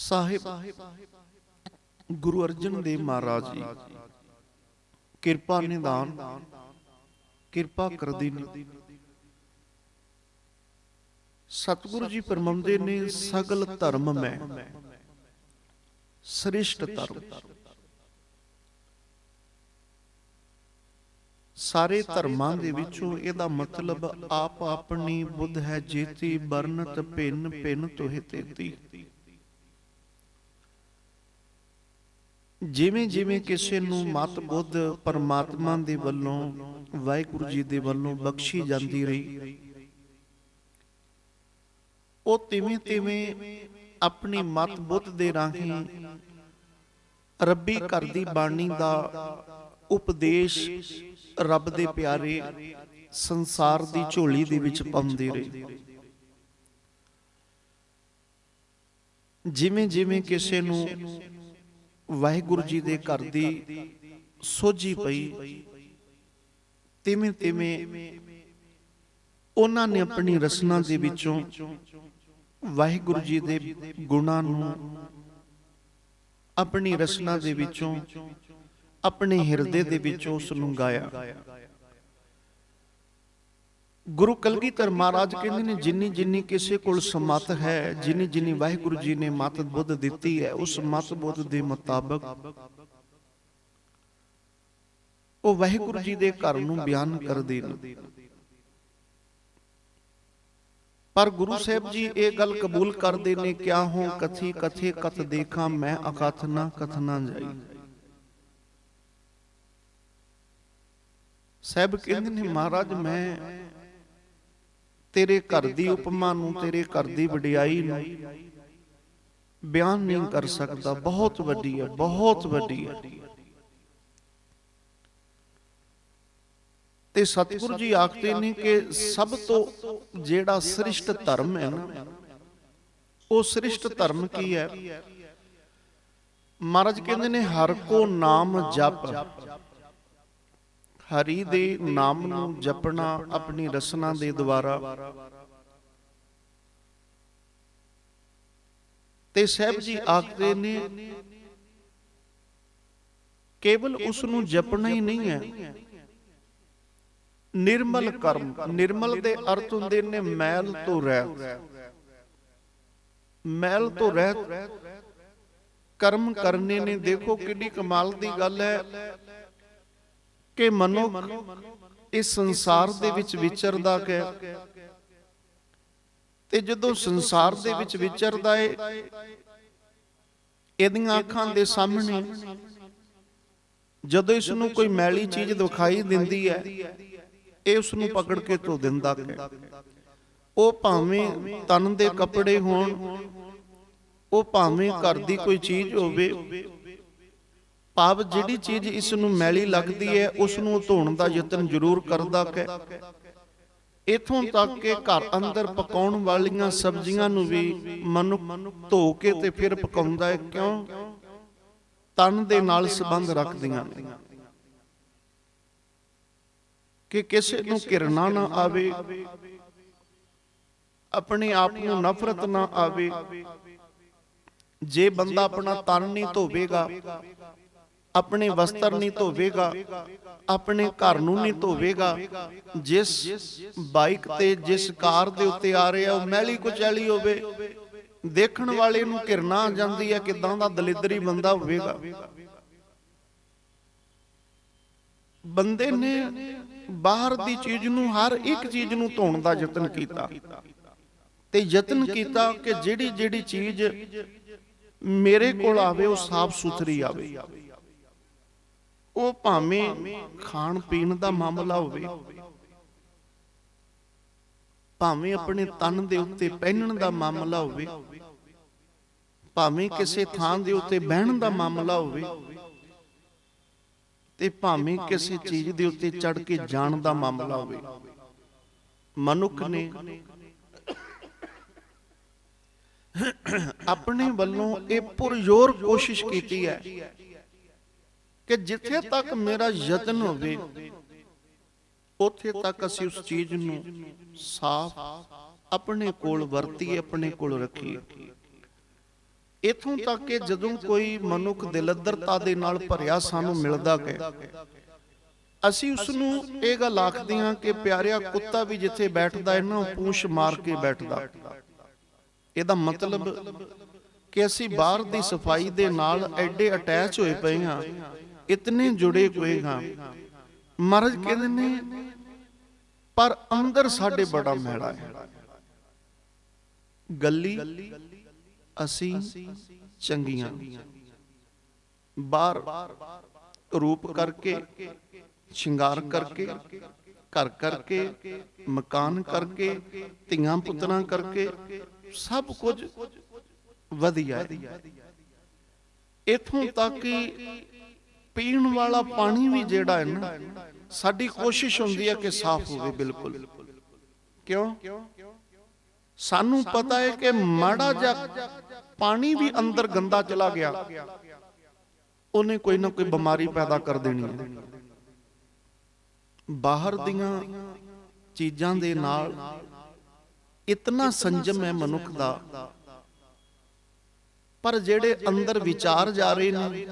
ਸਾਹਿਬ, ਗੁਰੂ ਅਰਜਨ ਦੇਵ ਮਹਾਰਾਜ ਜੀ, ਕਿਰਪਾ ਨਿਦਾਨ, ਕਿਰਪਾ ਕਰਦੀ ਨੇ। ਸਤਿਗੁਰੂ ਜੀ ਫਰਮਾਉਂਦੇ ਨੇ ਸਗਲ ਧਰਮ ਮੈਂ, ਸ੍ਰਿਸ਼ਟ ਧਰਮ। ਸਾਰੇ ਧਰਮਾਂ ਦੇ ਵਿੱਚੋਂ ਇਹਦਾ ਮਤਲਬ ਆਪ ਆਪਣੀ ਬੁੱਧ ਹੈ ਜੇਤੀ ਬਰਨਤ ਭਿੰਨ ਭਿੰਨ ਤੋਹਿ ਤੇਤੀ। ਜਿਵੇਂ ਜਿਵੇਂ ਕਿਸੇ ਨੂੰ ਮਤ ਬੁੱਧ ਪਰਮਾਤਮਾ ਦੇ ਵੱਲੋਂ ਵਾਹਿਗੁਰੂ ਜੀ ਦੇ ਵੱਲੋਂ ਬਖਸ਼ੀ ਜਾਂਦੀ ਰਹੀ। ਉਹ ਤਿਵੇਂ ਤਿਵੇਂ ਆਪਣੀ ਮਤ ਬੁੱਧ ਦੇ ਰਾਹੀਂ ਰੱਬੀ ਘਰ ਦੀ ਬਾਣੀ ਦਾ ਉਪਦੇਸ਼ ਰੱਬ ਦੇ ਪਿਆਰੇ ਸੰਸਾਰ ਦੀ ਝੋਲੀ ਦੇ ਵਿੱਚ ਪਾਉਂਦੇ ਰਹੇ। ਜਿਵੇਂ ਜਿਵੇਂ ਕਿਸੇ ਨੂੰ ਵਾਹਿਗੁਰੂ ਜੀ ਦੇ ਘਰ ਦੀ ਸੋਝੀ ਪਈ। ਤਿਵੇਂ ਤਿਵੇਂ ਉਹਨਾਂ ਨੇ ਆਪਣੀ ਰਸਨਾ ਦੇ ਵਿੱਚੋਂ ਵਾਹਿਗੁਰੂ ਜੀ ਦੇ ਗੁਣਾਂ ਨੂੰ ਆਪਣੀ ਰਸਨਾ ਦੇ ਵਿੱਚੋਂ ਆਪਣੇ ਹਿਰਦੇ ਦੇ ਵਿੱਚੋਂ ਉਸ ਨੂੰ ਗਾਇਆ। ਗੁਰੂ ਕਲਗੀਧਰ ਮਹਾਰਾਜ ਕਹਿੰਦੇ ਨੇ, ਜਿੰਨੀ ਜਿੰਨੀ ਕਿਸੇ ਕੋਲ ਸਮਤ ਹੈ, ਜਿੰਨੀ ਜਿੰਨੀ ਵਾਹਿਗੁਰੂ ਜੀ ਨੇ ਮਤ ਬੁੱਧ ਦਿੱਤੀ ਹੈ, ਉਸ ਮਤ ਬੁੱਧ ਦੇ ਮੁਤਾਬਕ ਉਹ ਵਾਹਿਗੁਰੂ ਜੀ ਦੇ ਘਰ ਨੂੰ ਬਿਆਨ ਕਰਦੇ ਨੇ ਪਰ ਗੁਰੂ ਸਾਹਿਬ ਜੀ ਇਹ ਗੱਲ ਕਬੂਲ ਕਰਦੇ ਨੇ ਕਿਆ ਹੋ ਕਥੀ ਕਥੇ ਕਥ ਦੇਖਾਂ, ਮੈਂ ਅਕਥ ਨਾ ਕਥ ਜਾਈ। ਸਾਹਿਬ ਕਹਿੰਦੇ ਨੇ, ਮਹਾਰਾਜ, ਮੈਂ ਤੇਰੇ ਘਰ ਦੀ ਉਪਮਾ ਨੂੰ ਤੇਰੇ ਘਰ ਦੀ ਵਡਿਆਈ ਨੂੰ ਬਿਆਨ ਨਹੀਂ ਕਰ ਸਕਦਾ। ਬਹੁਤ ਵੱਡੀ ਹੈ ਬਹੁਤ ਵੱਡੀ ਹੈ। ਤੇ ਸਤਿਗੁਰੂ ਜੀ ਆਖਦੇ ਨੇ ਕਿ ਸਭ ਤੋਂ ਜਿਹੜਾ ਸ੍ਰਿਸ਼ਟ ਧਰਮ ਹੈ ਨਾ ਉਹ ਸ੍ਰਿਸ਼ਟ ਧਰਮ ਕੀ ਹੈ? ਮਹਾਰਾਜ ਕਹਿੰਦੇ ਨੇ ਹਰ ਕੋ ਨਾਮ ਜਪ। ਹਰੀ ਦੇ ਨਾਮ ਨੂੰ ਜਪਣਾ ਆਪਣੀ ਰਸਨਾ ਦੇ ਦੁਆਰਾ। ਤੇ ਸਾਹਿਬ ਜੀ ਆਖਦੇ ਨੇ ਕੇਵਲ ਉਸ ਨੂੰ ਜਪਣਾ ਹੀ ਨਹੀਂ ਹੈ ਨਿਰਮਲ ਕਰਮ ਨਿਰਮਲ ਦੇ ਅਰਥ ਹੁੰਦੇ ਨੇ ਮੈਲ ਤੋਂ ਰਹਿਤ। ਮੈਲ ਤੋਂ ਰਹਿਤ। ਕਰਮ ਕਰਨੇ ਨੇ। ਦੇਖੋ ਕਿੰਨੀ ਕਮਾਲ ਦੀ ਗੱਲ ਹੈ। ਕਿ ਮਨੁੱਖ ਇਸ ਸੰਸਾਰ ਦੇ ਵਿੱਚ ਵਿਚਰਦਾ ਹੈ? ਤੇ ਜਦੋਂ ਸੰਸਾਰ ਦੇ ਵਿੱਚ ਵਿਚਰਦਾ ਏ, ਇਹਦੀਆਂ ਅੱਖਾਂ ਦੇ ਸਾਹਮਣੇ ਜਦੋਂ ਇਸ ਨੂੰ ਕੋਈ ਮੈਲੀ ਚੀਜ਼ ਦਿਖਾਈ ਦਿੰਦੀ ਹੈ, ਇਹ ਉਸ ਨੂੰ ਪਕੜ ਕੇ ਧੋ ਦਿੰਦਾ ਹੈ? ਉਹ ਭਾਵੇਂ ਤਨ ਦੇ ਕੱਪੜੇ ਹੋਣ, ਉਹ ਭਾਵੇਂ ਘਰ ਦੀ ਕੋਈ ਚੀਜ਼ ਹੋਵੇ ਭਾਵ ਜਿਹੜੀ ਚੀਜ਼ ਇਸ ਨੂੰ ਮੈਲੀ ਲੱਗਦੀ ਹੈ ਉਸ ਨੂੰ ਧੋਣ ਦਾ ਯਤਨ ਜ਼ਰੂਰ ਕਰਦਾ ਹੈ ਇਥੋਂ ਤੱਕ ਕਿ ਘਰ ਅੰਦਰ ਪਕਾਉਣ ਵਾਲੀਆਂ ਸਬਜ਼ੀਆਂ ਨੂੰ ਵੀ ਮਨੁੱਖ ਧੋ ਕੇ ਤੇ ਫਿਰ ਪਕਾਉਂਦਾ ਹੈ ਕਿਉਂ? ਤਨ ਦੇ ਨਾਲ ਸੰਬੰਧ ਰੱਖਦੀਆਂ ਨੇ। ਕਿ ਕਿਸੇ ਨੂੰ ਕਿਰਨਾ ਨਾ ਆਵੇ, ਆਪਣੇ ਆਪ ਨੂੰ ਨਫ਼ਰਤ ਨਾ ਆਵੇ, ਜੇ ਬੰਦਾ ਆਪਣਾ ਤਨ ਨਹੀਂ ਧੋਵੇਗਾ ਆਪਣੇ ਵਸਤਰ ਨਹੀਂ ਧੋਵੇਗਾ, ਆਪਣੇ ਘਰ ਨੂੰ ਨਹੀਂ ਧੋਵੇਗਾ। ਜਿਸ ਬਾਈਕ ਤੇ ਜਿਸ ਕਾਰ ਦੇ ਉੱਤੇ ਆ ਰਿਹਾ, ਉਹ ਮੈਲੀ ਕੁਚੈਲੀ ਹੋਵੇ, ਦੇਖਣ ਵਾਲੇ ਨੂੰ ਘਿਰਨਾ ਜਾਂਦੀ ਹੈ ਕਿਦਾਂ ਦਾ ਦਲਿਦਰੀ ਬੰਦਾ ਹੋਵੇਗਾ। ਬੰਦੇ ਨੇ ਬਾਹਰ ਦੀ ਚੀਜ਼ ਨੂੰ, ਹਰ ਇੱਕ ਚੀਜ਼ ਨੂੰ ਧੋਣ ਦਾ ਯਤਨ ਕੀਤਾ। ਤੇ ਯਤਨ ਕੀਤਾ ਕਿ ਜਿਹੜੀ ਜਿਹੜੀ ਚੀਜ਼ ਮੇਰੇ ਕੋਲ ਆਵੇ, ਉਹ ਸਾਫ਼ ਸੁਥਰੀ ਆਵੇ। ਉਹ ਭਾਵੇਂ ਖਾਣ ਪੀਣ ਦਾ ਮਾਮਲਾ ਹੋਵੇ, ਭਾਵੇਂ ਆਪਣੇ ਤਨ ਦੇ ਉੱਤੇ ਪਹਿਨਣ ਦਾ ਮਾਮਲਾ ਹੋਵੇ, ਭਾਵੇਂ ਕਿਸੇ ਥਾਂ ਦੇ ਉੱਤੇ ਬਹਿਣ ਦਾ ਮਾਮਲਾ ਹੋਵੇ, ਤੇ ਭਾਵੇਂ ਕਿਸੇ ਚੀਜ਼ ਦੇ ਉੱਤੇ ਚੜ ਕੇ ਜਾਣ ਦਾ ਮਾਮਲਾ ਹੋਵੇ। ਮਨੁੱਖ ਨੇ ਆਪਣੇ ਵੱਲੋਂ ਇਹ ਪੁਰਜ਼ੋਰ ਕੋਸ਼ਿਸ਼ ਕੀਤੀ ਹੈ ਕਿ ਜਿੱਥੇ ਤੱਕ ਮੇਰਾ ਯਤਨ ਹੋਵੇ, ਉੱਥੇ ਤੱਕ ਅਸੀਂ ਉਸ ਚੀਜ਼ ਨੂੰ ਸਾਫ਼ ਆਪਣੇ ਕੋਲ ਵਰਤੀਏ ਆਪਣੇ ਕੋਲ ਰੱਖੀਏ ਇਥੋਂ ਤੱਕ ਕਿ ਜਦੋਂ ਕੋਈ ਮਨੁੱਖ ਦਿਲਦਰਤਾ ਦੇ ਨਾਲ ਭਰਿਆ ਸਾਨੂੰ ਮਿਲਦਾ ਹੈ, ਅਸੀਂ ਉਸ ਨੂੰ ਇਹ ਗੱਲ ਆਖਦੇ ਹਾਂ ਕਿ ਪਿਆਰਿਆ ਕੁੱਤਾ ਵੀ ਜਿੱਥੇ ਬੈਠਦਾ ਹੈ ਨਾ, ਉਹ ਮਾਰ ਕੇ ਬੈਠਦਾ। ਇਹਦਾ ਮਤਲਬ ਕਿ ਅਸੀਂ ਬਾਹਰ ਦੀ ਸਫ਼ਾਈ ਦੇ ਨਾਲ ਐਡੇ ਅਟੈਚ ਹੋਏ ਪਏ ਹਾਂ ਇਤਨੇ ਜੁੜੇ ਹੋਏ ਹਾਂ ਮਹਾਰਾਜ ਕਹਿੰਦੇ ਨੇ ਪਰ ਅੰਦਰ ਸਾਡੇ ਬੜਾ ਮੈਲਾ ਹੈ ਗੱਲੀ ਅਸੀਂ ਚੰਗੀਆਂ ਬਾਹਰ ਰੂਪ ਕਰਕੇ ਸ਼ਿੰਗਾਰ ਕਰਕੇ ਘਰ ਕਰਕੇ ਮਕਾਨ ਕਰਕੇ ਧੀਆਂ ਪੁੱਤਰਾਂ ਕਰਕੇ ਸਭ ਕੁਝ ਵਧੀਆ ਹੈ ਇਥੋਂ ਤੱਕ ਕਿ ਪੀਣ ਵਾਲਾ ਪਾਣੀ ਵੀ ਜਿਹੜਾ ਹੈ ਨਾ, ਸਾਡੀ ਕੋਸ਼ਿਸ਼ ਹੁੰਦੀ ਹੈ ਕਿ ਸਾਫ਼ ਹੋਵੇ ਬਿਲਕੁਲ। ਕਿਉਂ? ਸਾਨੂੰ ਪਤਾ ਹੈ ਕਿ ਮਾੜਾ ਜਿਹਾ ਪਾਣੀ ਵੀ ਅੰਦਰ ਗੰਦਾ ਚਲਾ ਗਿਆ, ਉਹਨੇ ਕੋਈ ਨਾ ਕੋਈ ਬਿਮਾਰੀ ਪੈਦਾ ਕਰ ਦੇਣੀ ਹੈ। ਬਾਹਰ ਦੀਆਂ ਚੀਜ਼ਾਂ ਦੇ ਨਾਲ ਇਤਨਾ ਸੰਜਮ ਹੈ ਮਨੁੱਖ ਦਾ, ਪਰ ਜਿਹੜੇ ਅੰਦਰ ਵਿਚਾਰ ਜਾ ਰਹੇ ਨੇ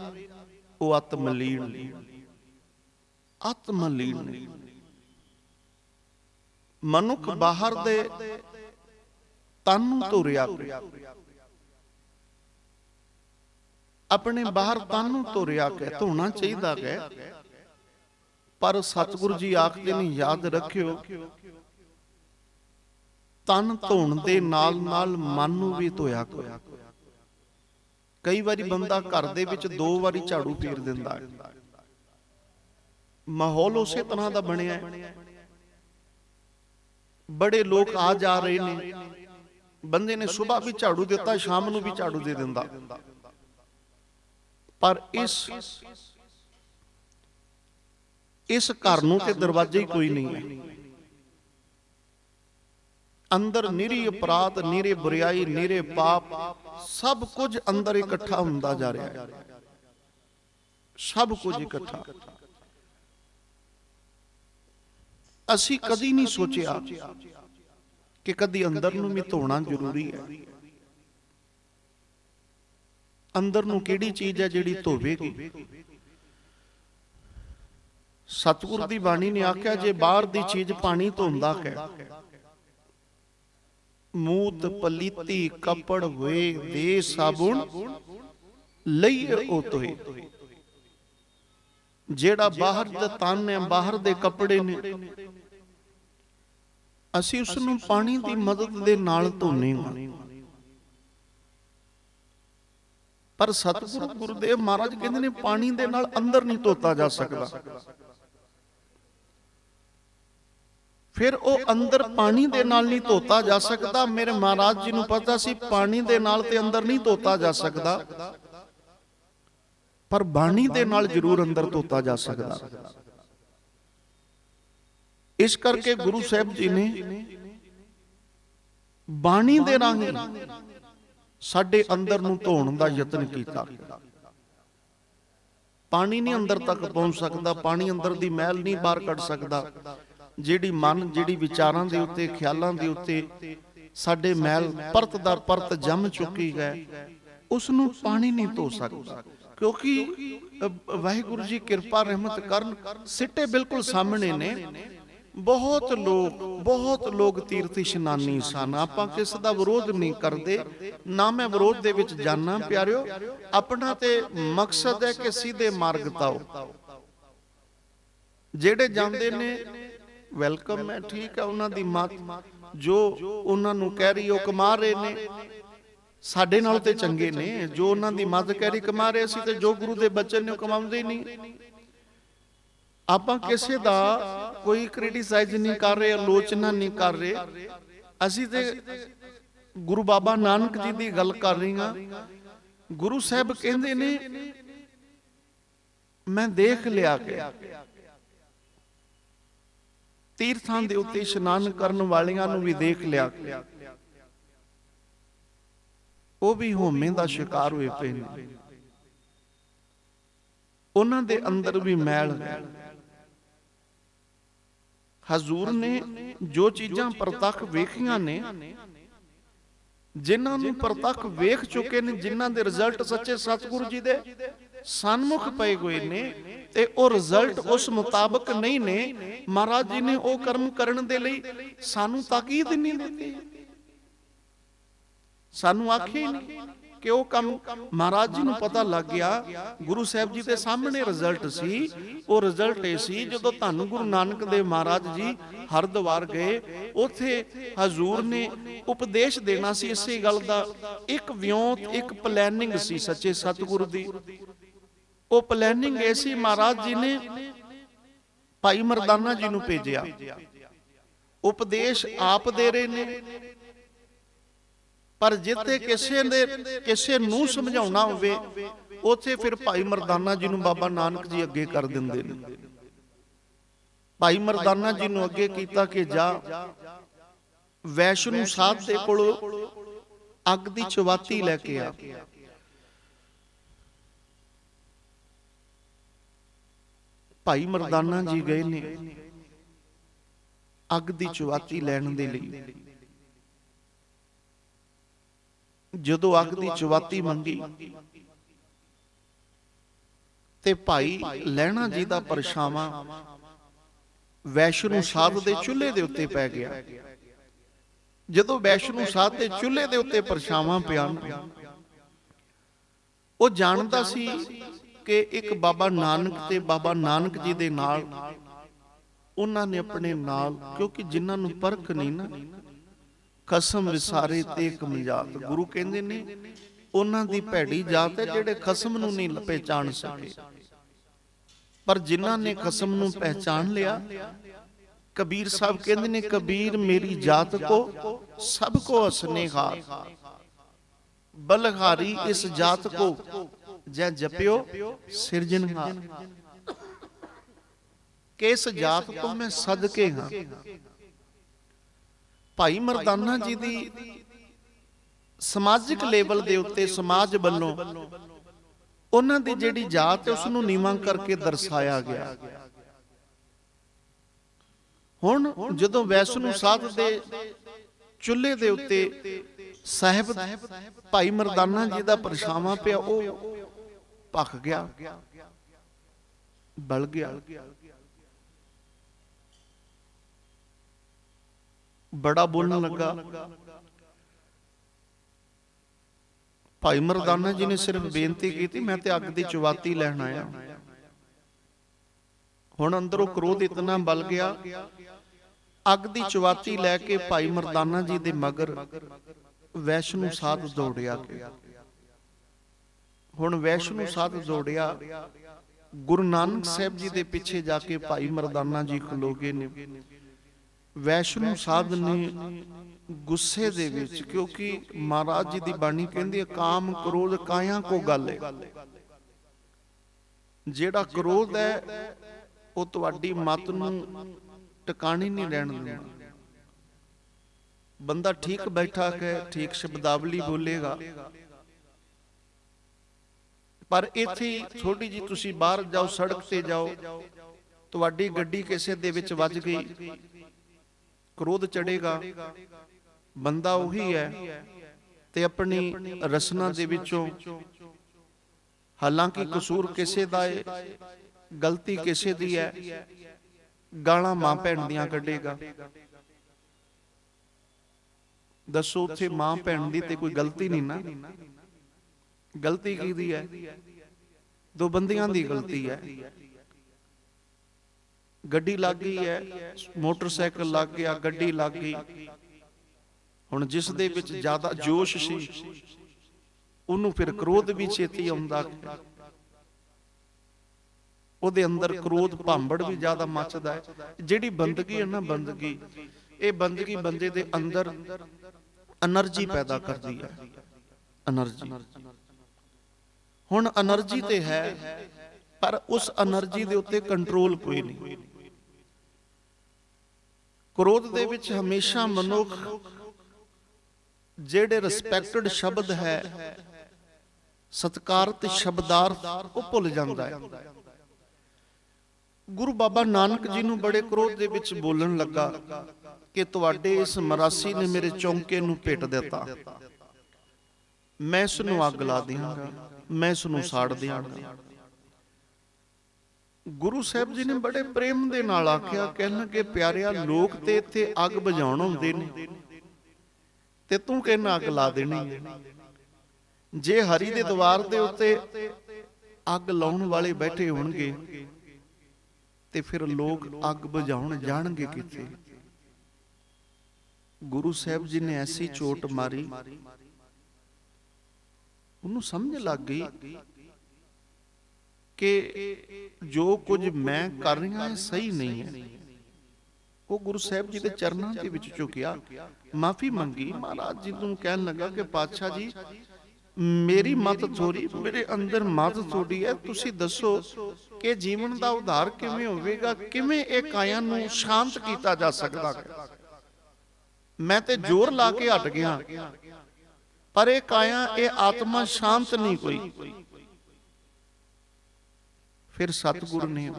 ਉਹ ਆਤਮਲੀਨ ਨੇ। ਆਤਮਲੀਨ ਨੇ। ਮਨੁੱਖ ਬਾਹਰ ਦੇ ਤਨ ਨੂੰ ਧੋਰਿਆ ਆਪਣੇ ਬਾਹਰ ਤਨ ਨੂੰ ਤੁਰਿਆ ਕੇ ਧੋਣਾ ਚਾਹੀਦਾ ਹੈ ਪਰ ਸਤਿਗੁਰੂ ਜੀ ਆਖਦੇ ਨੇ, ਯਾਦ ਰੱਖਿਓ, ਤਨ ਧੋਣ ਦੇ ਨਾਲ ਨਾਲ ਮਨ ਨੂੰ ਵੀ ਧੋਇਆ ਕਰੋ ਕਈ ਵਾਰੀ ਬੰਦਾ ਘਰ ਦੇ ਵਿੱਚ ਦੋ ਵਾਰੀ ਝਾੜੂ ਫੇਰ ਦਿੰਦਾ ਹੈ। ਮਾਹੌਲ ਉਸੇ ਤਰ੍ਹਾਂ ਦਾ ਬਣਿਆ ਹੈ। ਬੜੇ ਲੋਕ ਆ ਜਾ ਰਹੇ ਨੇ। ਬੰਦੇ ਨੇ ਸਵੇਰ ਵੀ ਝਾੜੂ ਦਿੱਤਾ ਸ਼ਾਮ ਨੂੰ ਵੀ ਝਾੜੂ ਦੇ ਦਿੰਦਾ। ਪਰ ਇਸ ਇਸ ਘਰ ਨੂੰ ਤੇ ਦਰਵਾਜ਼ੇ ਹੀ। ਕੋਈ ਨਹੀਂ ਹੈ। ਅੰਦਰ ਨਿਰੀ ਅਪਰਾਧ ਨਿਰੇ ਬੁਰੀਾਈ ਨਿਰੇ ਪਾਪ ਸਭ ਕੁਝ ਅੰਦਰ ਇਕੱਠਾ ਹੁੰਦਾ ਜਾ ਰਿਹਾ ਹੈ। ਸਭ ਕੁਝ ਇਕੱਠਾ। ਅਸੀਂ ਕਦੀ ਨਹੀਂ ਸੋਚਿਆ ਕਿ ਕਦੀ ਅੰਦਰ ਨੂੰ ਵੀ ਧੋਣਾ ਜ਼ਰੂਰੀ ਹੈ। ਅੰਦਰ ਨੂੰ ਕਿਹੜੀ ਚੀਜ਼ ਹੈ ਜਿਹੜੀ ਧੋਵੇਗੀ? ਸਤਿਗੁਰ ਦੀ ਬਾਣੀ ਨੇ ਆਖਿਆ ਜੇ ਬਾਹਰ ਦੀ ਚੀਜ਼ ਪਾਣੀ ਧੋਂਦਾ ਹੈ ਮੂਤ ਪਲੀਤੀ ਕਪੜ ਵੇ ਦੇ ਸਾਬੁਣ ਲਈ ਉਹ ਤੋਏ ਜਿਹੜਾ ਬਾਹਰ ਦਾ ਤਨ ਨੇ ਬਾਹਰ ਦੇ ਕੱਪੜੇ ਨੇ, ਅਸੀਂ ਉਸ ਨੂੰ ਪਾਣੀ ਦੀ ਮਦਦ ਦੇ ਨਾਲ ਧੋਨੇ ਹਾਂ। ਪਰ ਸਤਿਗੁਰੂ ਗੁਰਦੇਵ ਮਹਾਰਾਜ ਕਹਿੰਦੇ ਨੇ, ਪਾਣੀ ਦੇ ਨਾਲ ਅੰਦਰ ਨਹੀਂ ਧੋਤਾ ਜਾ ਸਕਦਾ। ਫਿਰ ਉਹ ਅੰਦਰ ਪਾਣੀ ਦੇ ਨਾਲ ਨਹੀਂ ਧੋਤਾ ਜਾ ਸਕਦਾ। ਮੇਰੇ ਮਹਾਰਾਜ ਜੀ ਨੂੰ ਪਤਾ ਸੀ ਪਾਣੀ ਦੇ ਨਾਲ ਤੇ ਅੰਦਰ ਨਹੀਂ ਧੋਤਾ ਜਾ ਸਕਦਾ। ਪਰ ਬਾਣੀ ਦੇ ਨਾਲ ਜ਼ਰੂਰ ਅੰਦਰ ਧੋਤਾ ਜਾ ਸਕਦਾ। ਇਸ ਕਰਕੇ ਗੁਰੂ ਸਾਹਿਬ ਜੀ ਨੇ ਬਾਣੀ ਦੇ ਰਾਹੀਂ ਸਾਡੇ ਅੰਦਰ ਨੂੰ ਧੋਣ ਦਾ ਯਤਨ ਕੀਤਾ। ਪਾਣੀ ਨਹੀਂ ਅੰਦਰ ਤੱਕ ਪਹੁੰਚ ਸਕਦਾ ਪਾਣੀ ਅੰਦਰ ਦੀ ਮੈਲ ਨਹੀਂ ਬਾਹਰ ਕੱਢ ਸਕਦਾ। ਜਿਹੜੀ ਮਨ, ਜਿਹੜੀ ਵਿਚਾਰਾਂ ਦੇ ਉੱਤੇ, ਖਿਆਲਾਂ ਦੇ ਉੱਤੇ ਸਾਡੇ ਮੈਲ ਪਰਤ ਦਰ ਪਰਤ ਜੰਮ ਚੁੱਕੀ ਹੈ ਉਸ ਨੂੰ ਪਾਣੀ ਨਹੀਂ ਧੋ ਸਕਦਾ। ਕਿਉਂਕਿ ਵਾਹਿਗੁਰੂ ਜੀ ਕਿਰਪਾ, ਰਹਿਮਤ ਕਰਨ ਸਿੱਟੇ ਬਿਲਕੁਲ ਸਾਹਮਣੇ ਨੇ। ਬਹੁਤ ਲੋਕ ਬਹੁਤ ਲੋਕ ਤੀਰਥ ਇਸ਼ਨਾਨੀ ਸਨ। ਆਪਾਂ ਕਿਸ ਦਾ ਵਿਰੋਧ ਨਹੀਂ ਕਰਦੇ। ਨਾ ਮੈਂ ਵਿਰੋਧ ਦੇ ਵਿੱਚ ਜਾਣਾ ਪਿਆਰਿਓ। ਆਪਣਾ ਤੇ ਮਕਸਦ ਹੈ ਕਿ ਸਿੱਧੇ ਮਾਰਗ ਤਾਓ। ਜਿਹੜੇ ਜਾਂਦੇ ਨੇ ਵੈਲਕਮ ਹੈ ਠੀਕ ਹੈ ਉਹਨਾਂ ਦੀ ਮਤ ਜੋ ਉਹਨਾਂ ਨੂੰ ਕਹਿ ਰਹੀ ਉਹ ਕਮਾ ਰਹੇ ਨੇ। ਸਾਡੇ ਨਾਲ ਤੇ ਚੰਗੇ ਨੇ। ਜੋ ਉਹਨਾਂ ਦੀ ਮਦਦ ਕਹਿ ਰਹੀ ਕਮਾ ਰਹੇ ਸੀ ਤੇ ਜੋ ਗੁਰੂ ਦੇ ਬੱਚੇ ਨੇ ਉਹ ਕਮਾਉਂਦੇ ਨਹੀਂ। ਆਪਾਂ ਕਿਸੇ ਦਾ ਕੋਈ ਕ੍ਰਿਟਿਸਾਈਜ਼ ਨਹੀਂ ਕਰ ਰਹੇ ਆਲੋਚਨਾ ਨਹੀਂ ਕਰ ਰਹੇ। ਅਸੀਂ ਤੇ ਗੁਰੂ ਬਾਬਾ ਨਾਨਕ ਜੀ ਦੀ ਗੱਲ ਕਰ ਰਹੇ ਹਾਂ ਗੁਰੂ ਸਾਹਿਬ ਕਹਿੰਦੇ ਨੇ ਮੈਂ ਦੇਖ ਲਿਆ ਕਿ। ਤੀਰਥਾਂ ਦੇ ਉੱਤੇ ਇਸ਼ਨਾਨ ਕਰਨ ਵਾਲਿਆਂ ਨੂੰ ਵੀ ਦੇਖ ਲਿਆ। ਉਹ ਵੀ ਹੋਮੇ ਦਾ ਸ਼ਿਕਾਰ ਹੋਏ ਪਏ ਨੇ। ਉਹਨਾਂ ਦੇ ਅੰਦਰ ਵੀ ਮੈਲ ਹੈ। ਹਜ਼ੂਰ ਨੇ ਜੋ ਚੀਜ਼ਾਂ ਪ੍ਰਤੱਖ ਵੇਖੀਆਂ ਨੇ, ਜਿਨ੍ਹਾਂ ਨੂੰ ਪ੍ਰਤੱਖ ਵੇਖ ਚੁੱਕੇ ਨੇ, ਜਿਨ੍ਹਾਂ ਦੇ ਰਿਜ਼ਲਟ ਸੱਚੇ ਸਤਿਗੁਰੂ ਜੀ ਦੇ ਸਨਮੁਖ ਪਏ ਹੋਏ ਨੇ ਤੇ ਉਹ ਰਿਜ਼ਲਟ ਉਸ ਮੁਤਾਬਕ ਨਹੀਂ ਨੇ। ਮਹਾਰਾਜ ਜੀ ਨੇ ਉਹ ਕਰਮ ਕਰਨ ਦੇ ਲਈ ਸਾਨੂੰ ਤਾਕੀਦ ਨਹੀਂ ਦਿੱਤੀ। ਸਾਨੂੰ ਆਖੇ ਨਹੀਂ ਕਿ ਉਹ ਕੰਮ ਮਹਾਰਾਜ ਜੀ ਨੂੰ ਪਤਾ ਲੱਗ ਗਿਆ। ਗੁਰੂ ਸਾਹਿਬ ਜੀ ਦੇ ਸਾਹਮਣੇ ਰਿਜ਼ਲਟ ਸੀ। ਉਹ ਰਿਜ਼ਲਟ ਇਹ ਸੀ ਜਦੋਂ ਧੰਨ ਗੁਰੂ ਨਾਨਕ ਦੇਵ ਮਹਾਰਾਜ ਜੀ ਹਰਿਦੁਆਰ ਗਏ। ਉੱਥੇ ਹਜ਼ੂਰ ਨੇ ਉਪਦੇਸ਼ ਦੇਣਾ ਸੀ ਇਸੇ ਗੱਲ ਦਾ। ਇੱਕ ਵਿਉਂਤ ਇੱਕ ਪਲੈਨਿੰਗ ਸੀ ਸੱਚੇ ਸਤਿਗੁਰੂ ਦੀ। ਉਹ ਪਲੈਨਿੰਗ ਐਸੀ ਮਹਾਰਾਜ ਜੀ ਨੇ ਭਾਈ ਮਰਦਾਨਾ ਜੀ ਨੂੰ ਭੇਜਿਆ। ਉਪਦੇਸ਼ ਆਪ ਦੇ ਰਹੇ ਨੇ। ਪਰ ਜਿੱਥੇ ਕਿਸੇ ਦੇ ਕਿਸੇ ਨੂੰ ਸਮਝਾਉਣਾ ਹੋਵੇ, ਉੱਥੇ ਫਿਰ ਭਾਈ ਮਰਦਾਨਾ ਜੀ ਨੂੰ ਬਾਬਾ ਨਾਨਕ ਜੀ ਅੱਗੇ ਕਰ ਦਿੰਦੇ ਨੇ। ਭਾਈ ਮਰਦਾਨਾ ਜੀ ਨੂੰ ਅੱਗੇ ਕੀਤਾ ਕਿ ਜਾ, ਵੈਸ਼ਨੂ ਸਾਧ ਦੇ ਕੋਲੋਂ ਅੱਗ ਦੀ ਚਵਾਤੀ ਲੈ ਕੇ ਆ। ਭਾਈ ਮਰਦਾਨਾ ਜੀ ਗਏ ਨੇ। ਅੱਗ ਦੀ ਚਵਾਤੀ ਲੈਣ ਦੇ ਲਈ। ਜਦੋਂ ਅੱਗ ਦੀ ਚਵਾਤੀ ਮੰਗੀ ਤੇ ਭਾਈ ਲੈਣਾ ਜੀ ਦਾ ਪਰਛਾਵਾਂ ਵੈਸ਼ਨੂ ਸਾਧ ਦੇ ਚੁੱਲ੍ਹੇ ਦੇ ਉੱਤੇ ਪੈ ਗਿਆ। ਜਦੋਂ ਵੈਸ਼ਨੂ ਸਾਧ ਦੇ ਚੁੱਲ੍ਹੇ ਦੇ ਉੱਤੇ ਪਰਛਾਵਾਂ ਪਿਆ ਉਹ ਜਾਣਦਾ ਸੀ ਕਿ ਇੱਕ ਬਾਬਾ ਨਾਨਕ ਤੇ ਬਾਬਾ ਨਾਨਕ ਜੀ ਦੇ ਨਾਲ ਉਹਨਾਂ ਨੇ ਆਪਣੇ ਨਾਲ, ਕਿਉਂਕਿ ਜਿਨ੍ਹਾਂ ਨੂੰ ਪਰਖ ਨਹੀਂ ਨਾ, ਖਸਮ ਵਿਸਾਰੇ ਤੇ ਇੱਕ ਗੁਰੂ ਕਹਿੰਦੇ ਨੇ, ਉਹਨਾਂ ਦੀ ਭੈੜੀ ਜਾਤ ਹੈ ਜਿਹੜੇ ਖਸਮ ਨੂੰ ਨਹੀਂ ਪਹਿਚਾਨ ਸਕੇ। ਪਰ ਜਿਨ੍ਹਾਂ ਨੇ ਖਸਮ ਨੂੰ ਪਹਿਚਾਣ ਲਿਆ, ਕਬੀਰ ਸਾਹਿਬ ਕਹਿੰਦੇ ਨੇ, ਕਬੀਰ ਮੇਰੀ ਜਾਤ ਕੋ, ਸਭ ਕੋ ਹਸਨੇ ਹਾਰ ਬਲਹਾਰੀ ਇਸ ਜਾਤ ਕੋ ਜੈ ਜਪਿਓ ਸਿਰਜਨਹਾਰ ਕਿਸ ਜਾਤ ਤੋਂ ਮੈਂ ਸਦਕੇ ਹਾਂ। ਭਾਈ ਮਰਦਾਨਾ ਜੀ ਦੀ ਸਮਾਜਿਕ ਲੈਵਲ ਦੇ ਉੱਤੇ ਸਮਾਜ ਵੱਲੋਂ ਉਹਨਾਂ ਦੀ ਜਿਹੜੀ ਜਾਤ ਹੈ ਉਸ ਨੂੰ ਨੀਵਾਂ ਕਰਕੇ ਦਰਸਾਇਆ ਗਿਆ। ਹੁਣ ਜਦੋਂ ਵੈਸ਼ਨੂ ਸਾਧ ਦੇ ਚੁੱਲ੍ਹੇ ਦੇ ਉੱਤੇ ਸਾਹਿਬ ਭਾਈ ਮਰਦਾਨਾ ਜੀ ਦਾ ਪਰਛਾਵਾਂ ਪਿਆ, ਉਹ ਭਖ ਗਿਆ ਬਲ ਗਿਆ। ਬੜਾ ਬੋਲਣ ਲੱਗਾ। ਭਾਈ ਮਰਦਾਨਾ ਜੀ ਨੇ ਸਿਰਫ ਬੇਨਤੀ ਕੀਤੀ ਮੈਂ ਤੇ ਅੱਗ ਦੀ ਚਵਾਤੀ ਲੈਣ ਆਇਆ। ਹੁਣ ਅੰਦਰੋਂ ਕ੍ਰੋਧ ਇਤਨਾ ਬਲ ਗਿਆ। ਅੱਗ ਦੀ ਚਵਾਤੀ ਲੈ ਕੇ ਭਾਈ ਮਰਦਾਨਾ ਜੀ ਦੇ ਮਗਰ ਵੈਸ਼ਨੂ ਸਾਧ ਦੌੜਿਆ ਗਿਆ। ਹੁਣ ਵੈਸ਼ਨੂ ਸਾਧ ਜੋੜਿਆ, ਗੁਰੂ ਨਾਨਕ ਸਾਹਿਬ ਜੀ ਦੇ ਪਿੱਛੇ ਜਾ ਕੇ ਭਾਈ ਮਰਦਾਨਾ ਜੀ ਖਲੋਗੇ ਨੇ। ਵੈਸ਼ਨੂ ਸਾਧ ਨੇ ਗੁੱਸੇ ਦੇ ਵਿੱਚ ਕਿਉਂਕਿ ਮਹਾਰਾਜ ਜੀ ਦੀ ਬਾਣੀ ਕਹਿੰਦੀ ਹੈ, ਕਾਮ ਕ੍ਰੋਧ ਕਾਇਆ ਕੋ ਗੱਲ ਹੈ? ਜਿਹੜਾ ਕ੍ਰੋਧ ਹੈ, ਉਹ ਤੁਹਾਡੀ ਮਤ ਨੂੰ ਟਿਕਾਣੀ ਨਹੀਂ ਰਹਿਣ ਦਿੰਦਾ। ਬੰਦਾ ਠੀਕ ਬੈਠਾ ਹੈ ਠੀਕ ਸ਼ਬਦਾਵਲੀ ਬੋਲੇਗਾ। ਪਰ ਇੱਥੇ ਥੋੜੀ ਜੀ ਤੁਸੀਂ ਬਾਹਰ ਜਾਓ, ਸੜਕ ਤੇ ਜਾਓ, ਤੁਹਾਡੀ ਗੱਡੀ ਕਿਸੇ ਦੇ ਵਿੱਚ ਵੱਜ ਗਈ। ਕ੍ਰੋਧ ਚੜੇਗਾ ਬੰਦਾ ਉਹੀ ਹੈ ਤੇ ਆਪਣੀ ਰਸਨਾ ਦੇ ਵਿੱਚੋਂ ਹਾਲਾਂਕਿ ਕਸੂਰ ਕਿਸੇ ਦਾ ਹੈ ਗਲਤੀ ਕਿਸੇ ਦੀ ਹੈ, ਗਾਲਾਂ ਮਾਂ ਭੈਣ ਦੀਆਂ ਕੱਢੇਗਾ। ਦੱਸੋ ਉੱਥੇ ਮਾਂ ਭੈਣ ਦੀ ਤੇ ਕੋਈ ਗਲਤੀ ਨਹੀਂ ਨਾ। ਗਲਤੀ ਕਿਹਦੀ ਹੈ? ਦੋ ਬੰਦਿਆਂ ਦੀ ਗਲਤੀ ਹੈ। ਗੱਡੀ ਲੱਗ ਗਈ ਹੈ, ਮੋਟਰਸਾਈਕਲ ਲੱਗ ਗਿਆ, ਗੱਡੀ ਲੱਗ ਗਈ। ਹੁਣ ਜਿਸ ਦੇ ਵਿੱਚ ਜ਼ਿਆਦਾ ਜੋਸ਼ ਸੀ, ਉਹਨੂੰ ਫਿਰ ਕ੍ਰੋਧ ਵੀ ਛੇਤੀ ਆਉਂਦਾ ਉਹਦੇ ਅੰਦਰ ਕ੍ਰੋਧ ਭਾਂਬੜ ਵੀ ਜ਼ਿਆਦਾ ਮੱਚਦਾ ਹੈ। ਜਿਹੜੀ ਬੰਦਗੀ ਹੈ ਨਾ ਬੰਦਗੀ, ਇਹ ਬੰਦਗੀ ਬੰਦੇ ਦੇ ਅੰਦਰ એનર્ਜੀ ਪੈਦਾ ਕਰਦੀ ਹੈ। એનર્ਜੀ ਹੁਣ એનર્ਜੀ ਤੇ ਹੈ, ਪਰ ਉਸ એનર્ਜੀ ਦੇ ਉੱਤੇ ਕੰਟਰੋਲ ਕੋਈ ਨਹੀਂ। ਕ੍ਰੋਧ ਦੇ ਵਿੱਚ ਹਮੇਸ਼ਾ ਮਨੁੱਖ, ਜਿਹੜੇ ਰਿਸਪੈਕਟਡ ਸ਼ਬਦ ਹੈ ਸਤਕਾਰਤ ਸ਼ਬਦਾਰ ਉਹ ਭੁੱਲ ਜਾਂਦਾ ਹੈ। ਗੁਰੂ ਬਾਬਾ ਨਾਨਕ ਜੀ ਨੂੰ ਬੜੇ ਕ੍ਰੋਧ ਦੇ ਵਿੱਚ ਬੋਲਣ ਲੱਗਾ ਕਿ ਤੁਹਾਡੇ ਇਸ ਮਰਾਸੀ ਨੇ ਮੇਰੇ ਚੌਂਕੇ ਨੂੰ ਪਿੱਟ ਦਿੱਤਾ। ਮੈਂ ਇਸ ਨੂੰ ਅੱਗ ਲਾ ਦਿਆਂਗਾ, ਮੈਂ ਇਸ ਨੂੰ ਸਾੜ ਦਿਆਂਗਾ। ਗੁਰੂ ਸਾਹਿਬ ਜੀ ਨੇ ਬੜੇ ਪ੍ਰੇਮ ਦੇ ਨਾਲ ਆਖਿਆ, ਕਹਿਣ ਕਿ ਪਿਆਰਿਆ, ਲੋਕ ਤੇ ਇੱਥੇ ਅੱਗ ਬੁਝਾਉਣ ਆਉਂਦੇ ਨੇ ਤੇ ਤੂੰ ਕਹਿੰਦਾ ਅੱਗ ਲਾ ਦੇਣੀ। ਜੇ ਹਰੀ ਦੇ ਦਵਾਰ ਦੇ ਉੱਤੇ ਅੱਗ ਲਾਉਣ ਵਾਲੇ ਬੈਠੇ ਹੋਣਗੇ, ਤੇ ਫਿਰ ਲੋਕ ਅੱਗ ਬੁਝਾਉਣ ਜਾਣਗੇ ਕਿੱਥੇ? ਗੁਰੂ ਸਾਹਿਬ ਜੀ ਨੇ ਐਸੀ ਚੋਟ ਮਾਰੀ ਉਹਨੂੰ ਸਮਝ ਲੱਗ ਗਈ ਕਿ ਜੋ ਕੁਝ ਮੈਂ ਕਰ ਰਿਹਾ ਇਹ ਸਹੀ ਨਹੀਂ ਹੈ। ਉਹ ਗੁਰੂ ਸਾਹਿਬ ਜੀ ਦੇ ਚਰਨਾਂ ਦੇ ਵਿੱਚ ਝੁਕਿਆ। ਮਾਫੀ ਮੰਗੀ। ਮਹਾਰਾਜ ਜੀ ਨੂੰ ਕਹਿਣ ਲੱਗਾ ਕਿ ਪਾਤਸ਼ਾਹ ਜੀ, ਮੇਰੀ ਮਤ ਥੋੜੀ ਮੇਰੇ ਅੰਦਰ ਮਤ ਥੋੜੀ ਹੈ। ਤੁਸੀਂ ਦੱਸੋ ਕਿ ਜੀਵਨ ਦਾ ਉਧਾਰ ਕਿਵੇਂ ਹੋਵੇਗਾ? ਕਿਵੇਂ ਇਹ ਕਾਇਆ ਨੂੰ ਸ਼ਾਂਤ ਕੀਤਾ ਜਾ ਸਕਦਾ ਹੈ? ਮੈਂ ਤੇ ਜ਼ੋਰ ਲਾ ਕੇ ਹਟ ਗਿਆ। ਪਰ ਇਹ ਕਾਇਆ, ਇਹ ਆਤਮਾ ਸ਼ਾਂਤ ਨਹੀਂ ਕੋਈ। ਫਿਰ ਸਤਿਗੁਰ ਨੇ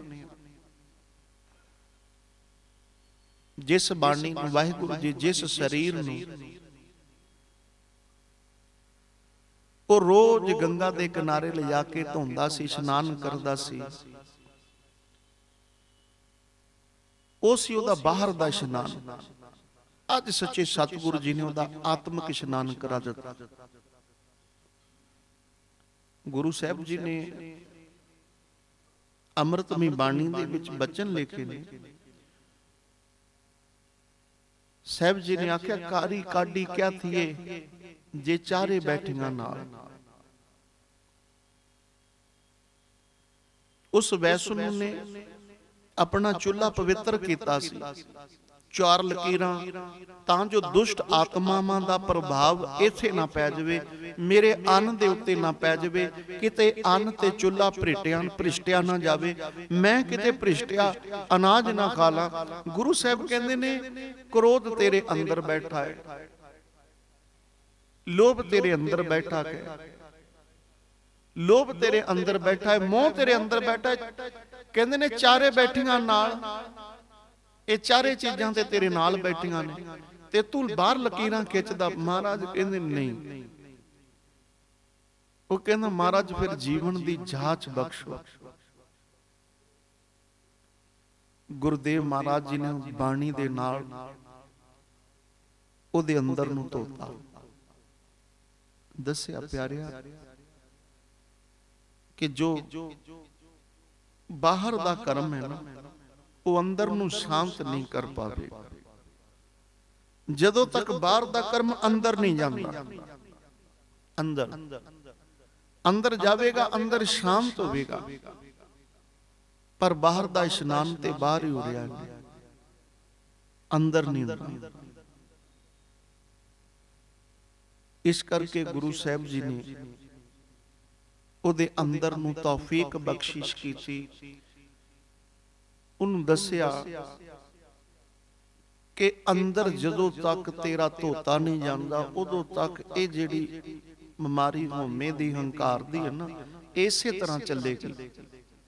ਜਿਸ ਬਾਣੀ ਨੂੰ, ਵਾਹਿਗੁਰੂ ਜੀ, ਜਿਸ ਸਰੀਰ ਨੂੰ ਉਹ ਰੋਜ਼ ਗੰਗਾ ਦੇ ਕਿਨਾਰੇ ਲਿਜਾ ਕੇ ਧੋਂਦਾ ਸੀ, ਇਸ਼ਨਾਨ ਕਰਦਾ ਸੀ, ਉਹ ਸੀ ਉਹਦਾ ਬਾਹਰ ਦਾ ਇਸ਼ਨਾਨ। ਅੱਜ ਸੱਚੇ ਸਤਿਗੁਰੂ ਜੀ ਨੇ ਉਹਦਾ ਆਤਮਿਕ ਇਸ਼ਨਾਨ ਕਰਾ ਦਿੱਤਾ। ਗੁਰੂ ਸਾਹਿਬ ਜੀ ਨੇ ਅੰਮ੍ਰਿਤਮੀ ਬਾਣੀ ਦੇ ਵਿੱਚ ਬਚਨ ਲਿਖੇ ਨੇ। ਸਾਹਿਬ ਜੀ ਨੇ ਆਖਿਆ, ਕਾਰੀ ਕਾਡੀ ਕਿਆ ਥੀਏ, ਜੇ ਚਾਰੇ ਬੈਠੀਆਂ ਨਾਲ। ਉਸ ਵੈਸਨੂੰ ਨੇ ਆਪਣਾ ਚੁੱਲ੍ਹਾ ਪਵਿੱਤਰ ਕੀਤਾ ਸੀ। ਚਾਰ ਲਕੀਰਾਂ, ਤਾਂ ਜੋ ਦੁਸ਼ਟ ਆਤਮਾਵਾਂ ਦਾ ਪ੍ਰਭਾਵ ਇੱਥੇ ਨਾ ਪੈ ਜਾਵੇ, ਮੇਰੇ ਅੰਨ ਦੇ ਉੱਤੇ ਨਾ ਪੈ ਜਾਵੇ, ਕਿਤੇ ਅੰਨ ਤੇ ਚੁੱਲ੍ਹਾ ਭ੍ਰਿਟਿਆਂ, ਭ੍ਰਿਸ਼ਟਿਆ ਨਾ ਜਾਵੇ, ਮੈਂ ਕਿਤੇ ਭ੍ਰਿਸ਼ਟਿਆ ਅਨਾਜ ਨਾ ਖਾ ਲਾਂ। ਗੁਰੂ ਸਾਹਿਬ ਕਹਿੰਦੇ ਨੇ, ਕ੍ਰੋਧ ਤੇਰੇ ਅੰਦਰ ਬੈਠਾ ਹੈ ਲੋਭ ਤੇਰੇ ਅੰਦਰ ਬੈਠਾ ਹੈ ਲੋਭ ਤੇਰੇ ਅੰਦਰ ਬੈਠਾ ਹੈ ਮੋਹ ਤੇਰੇ ਅੰਦਰ ਬੈਠਾ ਹੈ ਕਹਿੰਦੇ ਨੇ, ਚਾਰੇ ਬੈਠੀਆਂ ਨਾਲ ਇਹ ਚਾਰੇ ਚੀਜ਼ਾਂ ਤੇ ਤੇਰੇ ਨਾਲ ਬੈਠੀਆਂ ਨੇ ਤੇ ਤੂੰ ਬਾਹਰ ਲਕੀਰਾਂ ਖਿੱਚਦਾ। ਮਹਾਰਾਜ ਕਹਿੰਦੇ, ਨਹੀਂ। ਉਹ ਕਹਿੰਦਾ, ਮਹਾਰਾਜ, ਫਿਰ ਜੀਵਨ ਦੀ ਜਾਂਚ ਬਖਸ਼ੋ। ਗੁਰਦੇਵ ਮਹਾਰਾਜ ਜੀ ਨੇ ਬਾਣੀ ਦੇ ਨਾਲ ਉਹਦੇ ਅੰਦਰ ਨੂੰ ਧੋਤਾ। ਦੱਸਿਆ, ਪਿਆਰਿਆ, ਕਿ ਜੋ ਬਾਹਰ ਦਾ ਕਰਮ ਹੈ ਨਾ ਉਹ ਅੰਦਰ ਨੂੰ ਸ਼ਾਂਤ ਨਹੀਂ ਕਰ ਪਾਵੇ। ਜਦੋਂ ਤੱਕ ਬਾਹਰ ਦਾ ਕਰਮ ਅੰਦਰ ਨਹੀਂ ਜਾਂਦਾ, ਅੰਦਰ। ਅੰਦਰ ਜਾਵੇਗਾ, ਅੰਦਰ ਸ਼ਾਂਤ ਹੋਵੇਗਾ। ਪਰ ਬਾਹਰ ਦਾ ਇਸ਼ਨਾਨ ਤੇ ਬਾਹਰ ਹੀ ਹੋ ਰਿਹਾ ਹੈ। ਅੰਦਰ ਨਹੀਂ ਹੁੰਦਾ। ਇਸ ਕਰਕੇ ਗੁਰੂ ਸਾਹਿਬ ਜੀ ਨੇ ਉਹਦੇ ਅੰਦਰ ਨੂੰ ਤੌਫੀਕ ਬਖਸ਼ਿਸ਼ ਕੀਤੀ। ਉਹਨੂੰ ਦੱਸਿਆ ਕਿ ਅੰਦਰ ਜਦੋਂ ਤੱਕ ਤੇਰਾ ਧੋਤਾ ਨਹੀਂ ਜਾਂਦਾ, ਉਦੋਂ ਤੱਕ ਇਹ ਜਿਹੜੀ ਬਿਮਾਰੀ ਹਉਮੈ ਦੀ ਹੰਕਾਰ ਦੀ ਹੈ ਨਾ, ਇਸੇ ਤਰ੍ਹਾਂ ਚੱਲੇਗੀ।